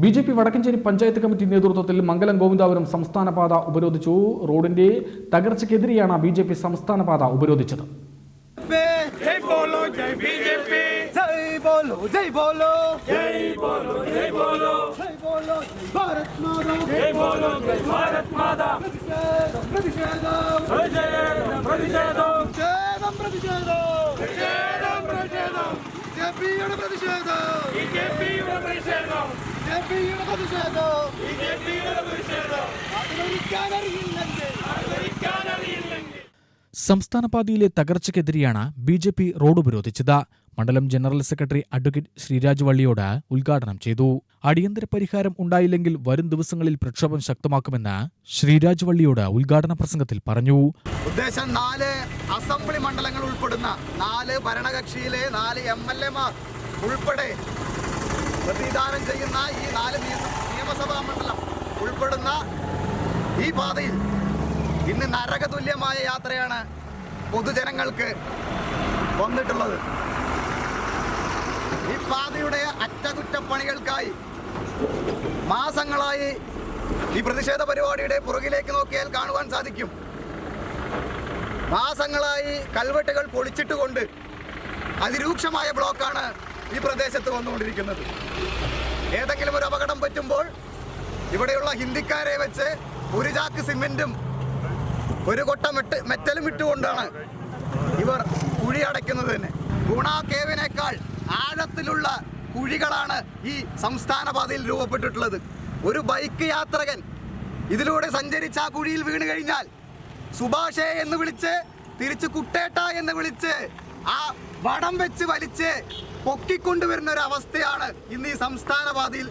BJP J Vadakkanchery panchayat committee നേതൃത്വത്തിൽ മംഗലം ഗോവിന്ദാപുരം സംസ്ഥാനപാത ഉപരോധിച്ചു റോഡിന്റെ തകർച്ചയ്ക്കെതിരെയാണ് ബി ജെ പി സംസ്ഥാനപാത ഉപരോധിച്ചത് പ്രതിഷേധം പ്രതിഷേധം പ്രതിഷേധം ബിജെപിയുടെ പ്രതിഷേധം ബിജെപിയുടെ പ്രതിഷേധം. അറിയില്ലെങ്കിൽ അറിയില്ലെങ്കിൽ സംസ്ഥാന തകർച്ചയ്ക്കെതിരെയാണ് ബി ജെ പി റോഡ് ഉപരോധിച്ചത്. മണ്ഡലം general secretary advocate Sreeraj Valliyode ഉദ്ഘാടനം ചെയ്തു. അടിയന്തര പരിഹാരം ഉണ്ടായില്ലെങ്കിൽ വരും ദിവസങ്ങളിൽ പ്രക്ഷോഭം ശക്തമാക്കുമെന്ന് ശ്രീരാജ് വള്ളിയോട് ഉദ്ഘാടന പ്രസംഗത്തിൽ പറഞ്ഞു. ഉദ്ദേശം നാല് അസംബ്ലി മണ്ഡലങ്ങൾ ഉൾപ്പെടുന്ന നാല് ഭരണകക്ഷിയിലെ നാല് എം എൽ എമാർ ഉൾപ്പെടെ പ്രതിദാനം ചെയ്യുന്ന ഈ നാല് നിയമ- നിയമസഭാ മണ്ഡലം ഉൾപ്പെടുന്ന ഈ പാതയിൽ ഇന്ന് നരകതുല്യമായ യാത്രയാണ് പൊതുജനങ്ങൾക്ക് വന്നിട്ടുള്ളത്. ഈ പാതയുടെ അറ്റകുറ്റപ്പണികൾക്കായി മാസങ്ങളായി ഈ പ്രതിഷേധ പരിപാടിയുടെ പുറകിലേക്ക് നോക്കിയാൽ കാണുവാൻ സാധിക്കും. മാസങ്ങളായി കൽവെട്ടുകൾ പൊളിച്ചിട്ടുകൊണ്ട് അതിരൂക്ഷമായ ബ്ലോക്കാണ് ഈ പ്രദേശത്ത് വന്നുകൊണ്ടിരിക്കുന്നത്. ഏതെങ്കിലും ഒരു അപകടം പറ്റുമ്പോൾ ഇവിടെയുള്ള ഹിന്ദിക്കാരെ വെച്ച് ഒരു ചാക്ക് സിമെന്റും ഒരു കൊട്ട മെട്ട് മെറ്റലും ഇട്ടുകൊണ്ടാണ് ഇവർ കുഴി അടയ്ക്കുന്നത് തന്നെ ഗുണ കേവിനേക്കാൾ ആഴത്തിലുള്ള കുഴികളാണ് ഈ സംസ്ഥാന പാതയിൽ രൂപപ്പെട്ടിട്ടുള്ളത്. ഒരു ബൈക്ക് യാത്രകൻ ഇതിലൂടെ സഞ്ചരിച്ച ആ കുഴിയിൽ വീണ് കഴിഞ്ഞാൽ സുഭാഷേ എന്ന് വിളിച്ച് തിരിച്ച് കുട്ടേട്ട എന്ന് വിളിച്ച് ആ വടം വെച്ച് വലിച്ച് പൊക്കിക്കൊണ്ടുവരുന്ന ഒരു അവസ്ഥയാണ് ഇന്ന് ഈ സംസ്ഥാന പാതയിൽ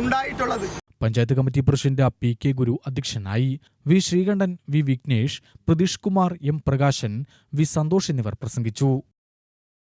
ഉണ്ടായിട്ടുള്ളത്. Panchayat committee president P K Guru അധ്യക്ഷനായി V Sreekantan V Vignesh Pratheesh Kumar M Prakashan V Santhosh എന്നിവർ പ്രസംഗിച്ചു.